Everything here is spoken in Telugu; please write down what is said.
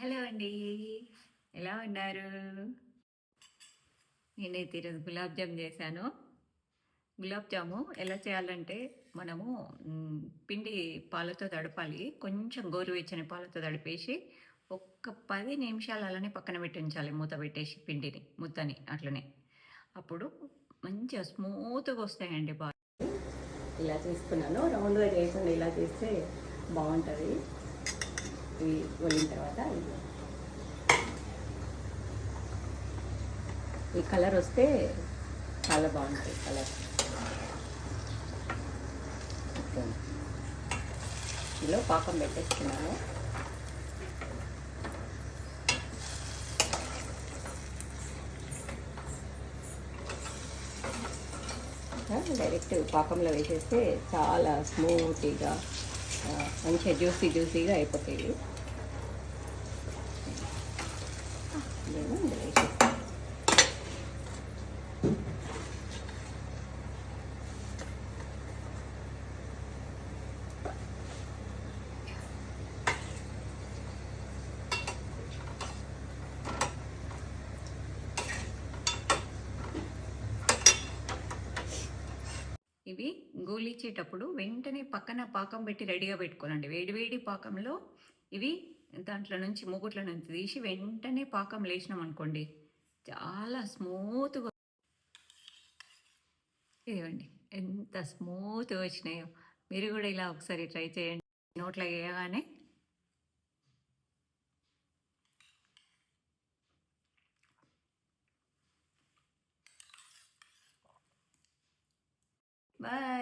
హలో అండి. ఎలా ఉన్నారు? నేనైతే ఈరోజు గులాబ్ జామ్ చేశాను. గులాబ్ జాము ఎలా చేయాలంటే మనము పిండి పాలతో తడపాలి. కొంచెం గోరువెచ్చని పాలతో తడిపేసి ఒక్క పది నిమిషాలు అలానే పక్కన పెట్టి ఉంచాలి మూత పెట్టేసి పిండిని ముద్దని అట్లనే. అప్పుడు మంచిగా స్మూత్గా వస్తాయండి బాగా ఇలా తీసుకున్నాను రౌండ్గా చేయకుండా ఇలా చేస్తే బాగుంటుంది. ఇవి తర్వాత ఈ కలర్ వస్తే చాలా బాగుంటుంది కలర్. ఇలా పాకం పెట్టేస్తున్నాను డైరెక్ట్ పాకంలో వేసేస్తే చాలా స్మూతీగా మంచిగా జ్యూసీ జ్యూసీగా అయిపోతాయి. ఇవి గోలిచ్చేటప్పుడు వెంటనే పక్కన పాకం పెట్టి రెడీగా పెట్టుకోనండి. వేడివేడి పాకంలో ఇవి దాంట్లో నుంచి మూగుట్ల నుంచి తీసి వెంటనే పాకం లేచినాం అనుకోండి చాలా స్మూత్గా ఇవ్వండి ఎంత స్మూత్గా వచ్చినాయో. మీరు కూడా ఇలా ఒకసారి ట్రై చేయండి. నోట్లో వేయగానే Bye.